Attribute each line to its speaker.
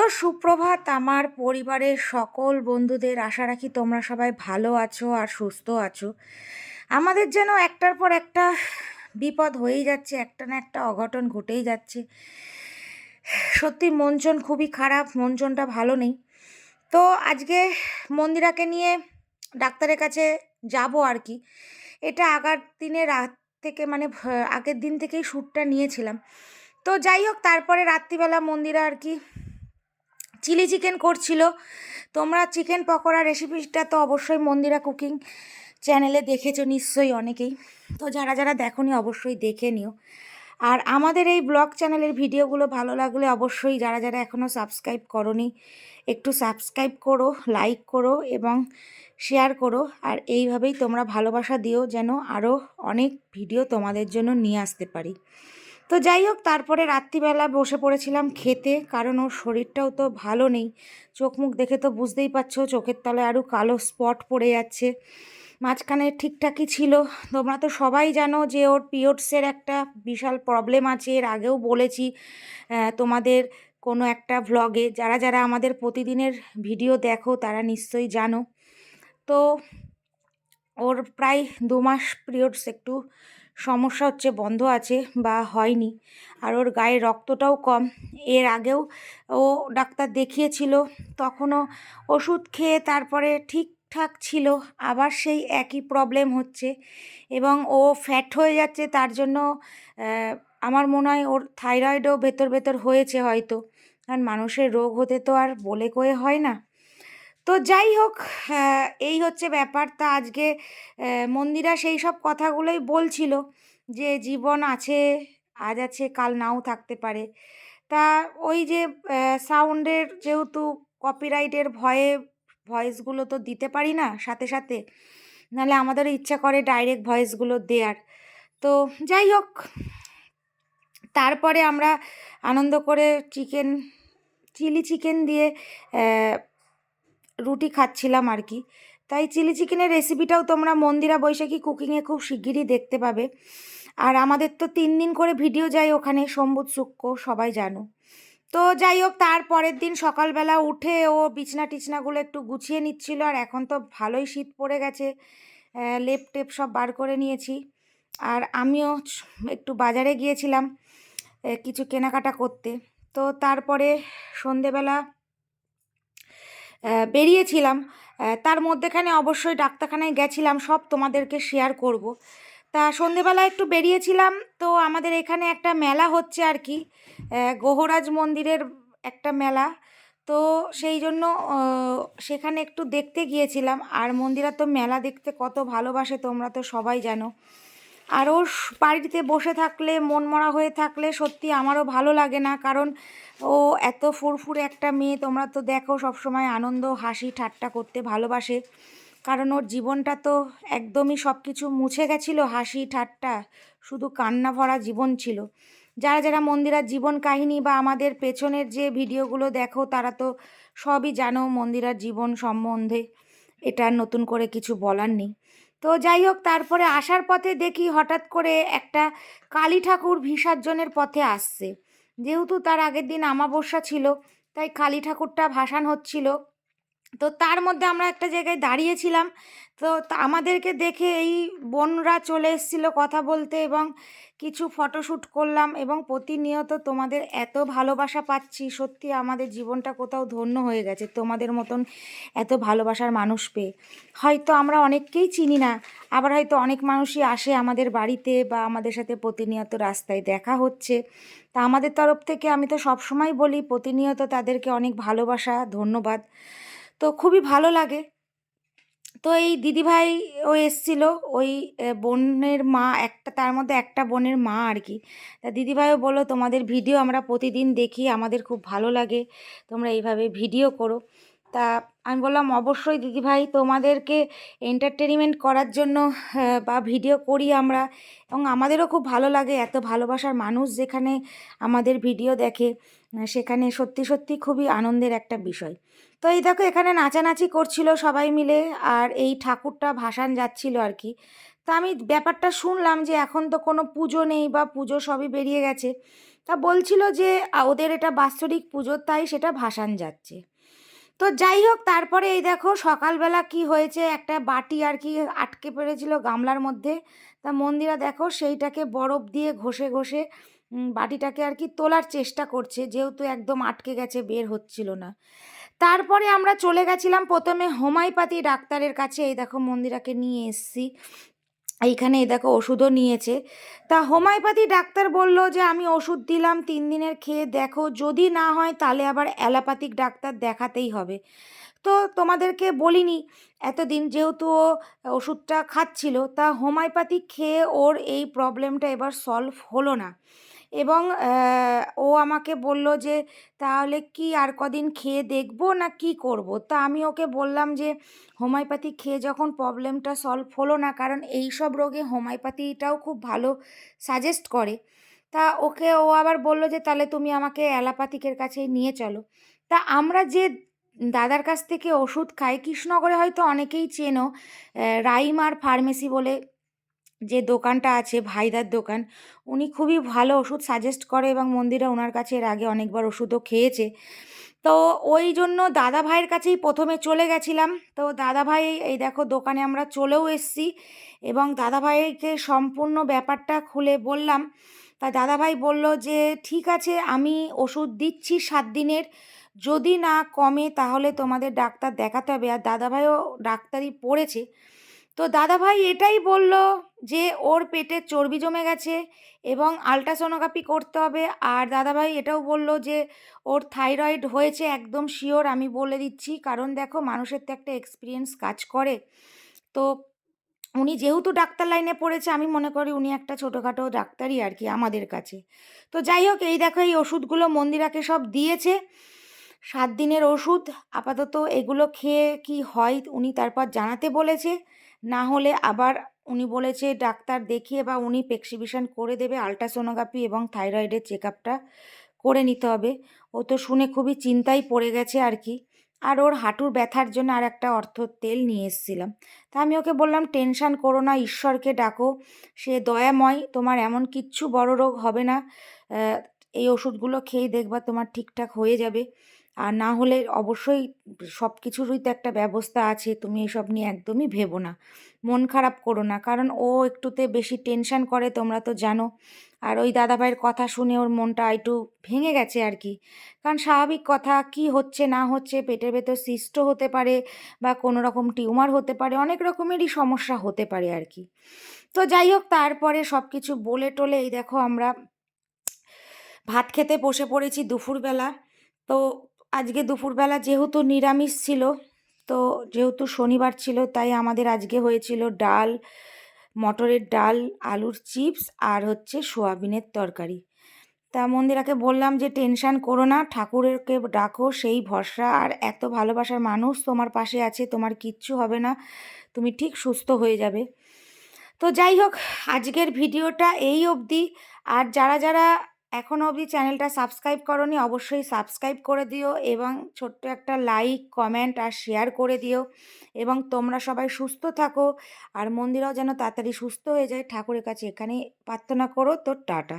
Speaker 1: তো সুপ্রভাত আমার পরিবারের সকল বন্ধুদের, আশা রাখি তোমরা সবাই ভালো আছো আর সুস্থ আছো। আমাদের যেন একটার পর একটা বিপদ হয়েই যাচ্ছে, একটা না একটা অঘটন ঘটেই যাচ্ছে। সত্যি মনচন খুবই খারাপ মনচনটা ভালো নেই। তো আজকে মন্দিরাকে নিয়ে ডাক্তারের কাছে যাব আর কি। এটা আগার দিনে রাত থেকে মানে আগের দিন থেকেই শ্যুটটা নিয়েছিলাম। তো যাই হোক, তারপরে রাত্রিবেলা মন্দিরা আর কি চিলি চিকেন করছিল। তোমরা চিকেন পকোড়া রেসিপিটা তো অবশ্যই মন্দিরা কুকিং চ্যানেলে দেখেছ নিশ্চয়ই অনেকেই। তো যারা যারা দেখোনি অবশ্যই দেখে নিও। আর আমাদের এই ব্লগ চ্যানেলের ভিডিওগুলো ভালো লাগলে অবশ্যই যারা যারা এখনও সাবস্ক্রাইব করনি, একটু সাবস্ক্রাইব করো, লাইক করো এবং শেয়ার করো। আর এইভাবেই তোমরা ভালোবাসা দিও যেন আরও অনেক ভিডিও তোমাদের জন্য নিয়ে আসতে পারি। তো যাই হোক, তারপরে রাত্রিবেলা বসে পড়েছিলাম খেতে, কারণ ওর শরীরটাও তো ভালো নেই। চোখ মুখ দেখে তো বুঝতেই পারছ, চোখের তলায় আরও কালো স্পট পড়ে যাচ্ছে। মাঝখানে ঠিকঠাকই ছিল। তোমরা তো সবাই জানো যে ওর পিরিয়ডসের একটা বিশাল প্রবলেম আছে, এর আগেও বলেছি তোমাদের কোনো একটা ভ্লগে যারা যারা আমাদের প্রতিদিনের ভিডিও দেখো, তারা নিশ্চয়ই জানো। তো ওর প্রায় দু মাস পিরিয়ডস একটু সমস্যা হচ্ছে বন্ধ আছে বা হয়নি। আর ওর গায়ে রক্তটাও কম। এর আগেও ও ডাক্তার দেখিয়েছিল, তখনও ওষুধ খেয়ে তারপরে ঠিকঠাক ছিল, আবার সেই একই প্রবলেম হচ্ছে এবং ও ফ্যাট হয়ে যাচ্ছে তার জন্য আমার মনে হয় ওর থাইরয়েডও ভেতর ভেতর হয়েছে হয়তো। কারণ মানুষের রোগ হতে তো আর বলে কয়ে হয় না। তো যাই হোক এই হচ্ছে ব্যাপার। তা আজকে মন্দিরা সেই সব কথাগুলোই বলছিল যে, জীবন আছে, আজ আছে, কাল নাও থাকতে পারে। তা ওই যে সাউন্ডের যেহেতু কপিরাইটের ভয়ে, ভয়েসগুলো তো দিতে পারি না সাথে সাথে, নাহলে আমাদের ইচ্ছা করে ডাইরেক্ট ভয়েসগুলো দেওয়ার তো যাই হোক, তারপরে আমরা আনন্দ করে চিকেন, চিলি চিকেন দিয়ে রুটি খাচ্ছিলাম আর কি। তাই চিলি চিকেনের রেসিপিটাও তোমরা মন্দিরা বৈশাখী কুকিংয়ে খুব শিগগিরই দেখতে পাবে। আর আমাদের তো তিন দিন করে ভিডিও যায় ওখানে, সম্বুত শুক্র সবাই জানো। তো যাই হোক, তার পরের দিন সকালবেলা উঠে ও বিছনা টিছনাগুলো একটু গুছিয়ে নিচ্ছিল আর এখন তো ভালোই শীত পড়ে গেছে। লেপ টেপ সব বার করে নিয়েছি। আর আমিও একটু বাজারে গিয়েছিলাম কিছু কেনাকাটা করতে। তো তারপরে সন্ধেবেলা বেরিয়েছিলাম। তার মধ্যেখানে অবশ্যই ডাক্তারখানায় গেছিলাম, সব তোমাদেরকে শেয়ার করব। তা সন্ধেবেলা একটু বেরিয়েছিলাম, তো আমাদের এখানে একটা মেলা হচ্ছে আর কি। গোহরাজ মন্দিরের একটা মেলা। তো সেই জন্য সেখানে একটু দেখতে গিয়েছিলাম। আর মন্দিরা তো মেলা দেখতে কত ভালোবাসে তোমরা তো সবাই জানো। আর স- বাড়িতে বসে থাকলে মনমরা হয়ে থাকলে সত্যি আমারও ভালো লাগে না। কারণ ও এত ফুরফুরে একটা মেয়ে, তোমরা তো দেখো সবসময় আনন্দ, হাসি, ঠাট্টা করতে ভালোবাসে। কারণ ওর জীবনটা তো একদমই সব কিছু মুছে গেছিল, হাসি, ঠাট্টা, শুধু কান্না ভরা জীবন ছিল। যারা যারা মন্দিরার জীবন কাহিনী বা আমাদের পেছনের যে ভিডিওগুলো দেখো, তারা তো সবই জানো মন্দিরার জীবন সম্বন্ধে। এটা নতুন করে কিছু বলার নেই। তো যাই হোক তারপরে আসার পথে দেখি হঠাৎ করে একটা কালী ঠাকুর বিসর্জনের পথে আসছে। যেহেতু তার আগের দিন আমাবস্যা ছিল, তাই কালী ঠাকুরটা ভাসান হচ্ছিল। তো তার মধ্যে আমরা একটা জায়গায় দাঁড়িয়েছিলাম। তো আমাদেরকে দেখে এই বোনরা চলে এসেছিল কথা বলতে এবং কিছু ফটোশ্যুট করলাম এবং প্রতিনিয়ত তোমাদের এত ভালোবাসা পাচ্ছি, সত্যি আমাদের জীবনটা কোথাও ধন্য হয়ে গেছে, তোমাদের মতন এত ভালোবাসার মানুষ পেয়ে। হয়তো আমরা অনেককেই চিনি না, আবার হয়তো অনেক মানুষই আসে আমাদের বাড়িতে বা আমাদের সাথে প্রতিনিয়ত রাস্তায় দেখা হচ্ছে। তা আমাদের তরফ থেকে আমি তো সবসময় বলি, প্রতিনিয়ত তাদেরকে অনেক ভালোবাসা, ধন্যবাদ। তো খুবই ভালো লাগে। তো এই দিদিভাই ও এসছিল, ওই বোনের মা, একটা, তার মধ্যে একটা বোনের মা আর কি। তা দিদিভাইও বলো তোমাদের ভিডিও আমরা প্রতিদিন দেখি, আমাদের খুব ভালো লাগে, তোমরা এইভাবে ভিডিও করো। তা আমি বললাম, অবশ্যই দিদিভাই, তোমাদেরকে এন্টারটেনমেন্ট করার জন্য বা ভিডিও করি আমরা। এবং আমাদেরও খুব ভালো লাগে, এত ভালোবাসার মানুষ যেখানে আমাদের ভিডিও দেখে, সেখানে সত্যি সত্যি খুবই আনন্দের একটা বিষয়। তো এই দেখো এখানে নাচানাচি করছিল সবাই মিলে আর এই ঠাকুরটা ভাসান যাচ্ছিল আর কি। তা আমি ব্যাপারটা শুনলাম যে এখন তো কোনো পুজো নেই বা পুজো সবই বেরিয়ে গেছে। তা বলছিল যে ওদের এটা বাৎসরিক পুজো, তাই সেটা ভাসান যাচ্ছে। তো যাই হোক, তারপরে এই দেখো সকালবেলা কি হয়েছে, একটা বাটি আর কি আটকে পড়েছিল গামলার মধ্যে। তা মন্দিরা দেখো সেইটাকে বরফ দিয়ে ঘষে ঘষে বাটিটাকে আর কি তোলার চেষ্টা করছে, যেহেতু একদম আটকে গেছে, বের হচ্ছিল না। তারপরে আমরা চলে গেছিলাম প্রথমে হোমিওপ্যাথি ডাক্তারের কাছে। এই দেখো মন্দিরাকে নিয়ে এসছি। এইখানে এই দেখো ওষুধও নিয়েছে। তা হোমিওপ্যাথি ডাক্তার বলল যে, আমি ওষুধ দিলাম, তিন দিনের খেয়ে দেখো। যদি না হয় তাহলে আবার অ্যালোপ্যাথিক ডাক্তার দেখাতেই হবে। তো তোমাদেরকে বলিনি, এতদিন যেহেতু ও ওষুধটা খাচ্ছিল, তা হোমিওপ্যাথি খেয়ে ওর এই প্রবলেমটা এবার সলভ হলো না। এবং ও আমাকে বলল যে, তাহলে কি আর কদিন খেয়ে দেখব না কি করব? তা আমি ওকে বললাম যে, হোমিওপ্যাথি খেয়ে যখন প্রবলেমটা সলভ হলো না, কারণ এই সব রোগে হোমিওপ্যাথিটাও খুব ভালো সাজেস্ট করে। তা ওকে, ও আবার বলল যে, তাহলে তুমি আমাকে অ্যালোপ্যাথিকের কাছে নিয়ে চলো। তা আমরা যে দাদার কাছ থেকে ওষুধ খাই, কৃষ্ণনগরে হয়তো অনেকেই চেনো রাইমার ফার্মেসি বলে যে দোকানটা আছে, ভাইদার দোকান, উনি খুবই ভালো ওষুধ সাজেস্ট করে এবং মন্দিরে ওনার কাছে এর আগে অনেকবার ওষুধও খেয়েছে। তো ওই জন্য দাদা ভাইয়ের কাছেই প্রথমে চলে গেছিলাম। তো দাদা ভাই, এই দেখো দোকানে আমরা চলেও এসেছি এবং দাদা ভাইকে সম্পূর্ণ ব্যাপারটা খুলে বললাম। তা দাদা ভাই বলল যে, ঠিক আছে, আমি ওষুধ দিচ্ছি সাত দিনের, যদি না কমে তাহলে তোমাদের ডাক্তার দেখাতে হবে। আর দাদা ভাইও ডাক্তারি পড়েছে। তো দাদাভাই এটাই বলল যে, ওর পেটে চর্বি জমে গেছে এবং আলট্রাসোনোগ্রাফি করতে হবে। আর দাদাভাই এটাও বলল যে, ওর থাইরয়েড হয়েছে একদম শিওর আমি বলে দিচ্ছি। কারণ দেখো, মানুষের তো একটা এক্সপিরিয়েন্স কাজ করে। তো উনি যেহেতু ডাক্তার লাইনে পড়েছে, আমি মনে করি উনি একটা ছোটোখাটো ডাক্তারই আর কি আমাদের কাছে। তো যাই হোক, এই দেখো, এই ওষুধগুলো মন্দিরাকে সব দিয়েছে। সাত দিনের ওষুধ, আপাতত এগুলো খেয়ে কি হয় উনি তারপর জানাতে বলেছে। না হলে আবার উনি বলেছে, ডাক্তার দেখিয়ে বা উনি প্রেসক্রিপশন করে দেবে, আলট্রাসোনোগ্রাফি এবং থাইরয়েডের চেক আপটা করে নিতে হবে। ও তো শুনে খুবই চিন্তায় পড়ে গেছে আর কি। আর ওর হাঁটুর ব্যথার জন্য আর একটা অর্থ তেল নিয়ে এসেছিলাম। তা আমি ওকে বললাম, টেনশান করো না, ঈশ্বরকে ডাকো, সে দয়াময়, তোমার এমন কিচ্ছু বড় রোগ হবে না এই ওষুধগুলো খেয়ে দেখবা তোমার ঠিকঠাক হয়ে যাবে। আর না হলে অবশ্যই সব কিছুরই তো একটা ব্যবস্থা আছে, তুমি এসব নিয়ে একদমই ভেবো না। মন খারাপ করো না, কারণ ও একটুতে বেশি টেনশন করে, তোমরা তো জানো। আর ওই দাদাভাইয়ের কথা শুনে ওর মনটা একটু ভেঙে গেছে আর কি। কারণ স্বাভাবিক কথা, কি হচ্ছে, না হচ্ছে, পেটের ভেতর সিস্ট হতে পারে বা কোনো রকম টিউমার হতে পারে, অনেক রকমেরই সমস্যা হতে পারে আর কি। তো যাই হোক, তারপরে সব কিছু বলে টলে, এই দেখো আমরা ভাত খেতে বসে পড়েছি দুপুরবেলা। তো আজকে দুপুরবেলা যেহেতু নিরামিষ ছিল, তো যেহেতু শনিবার ছিল, তাই আমাদের আজকে হয়েছিল ডাল, মটরের ডাল, আলুর চিপস আর হচ্ছে সোয়াবিনের তরকারি। তা মন্দিরাকে বললাম যে, টেনশান করো না, ঠাকুরকে ডাকো, সেই ভরসা। আর এত ভালোবাসার মানুষ তোমার পাশে আছে, তোমার কিচ্ছু হবে না, তুমি ঠিক সুস্থ হয়ে যাবে। তো যাই হোক, আজকের ভিডিওটা এই অবধি। আর যারা যারা এখনও অবধি চ্যানেলটা সাবস্ক্রাইব করনি, অবশ্যই সাবস্ক্রাইব করে দিও এবং ছোট্ট একটা লাইক, কমেন্ট আর শেয়ার করে দিও এবং তোমরা সবাই সুস্থ থাকো। আর মন্দিরাও যেন তাড়াতাড়ি সুস্থ হয়ে যায়, ঠাকুরের কাছে এখানেই প্রার্থনা করো তো, টাটা।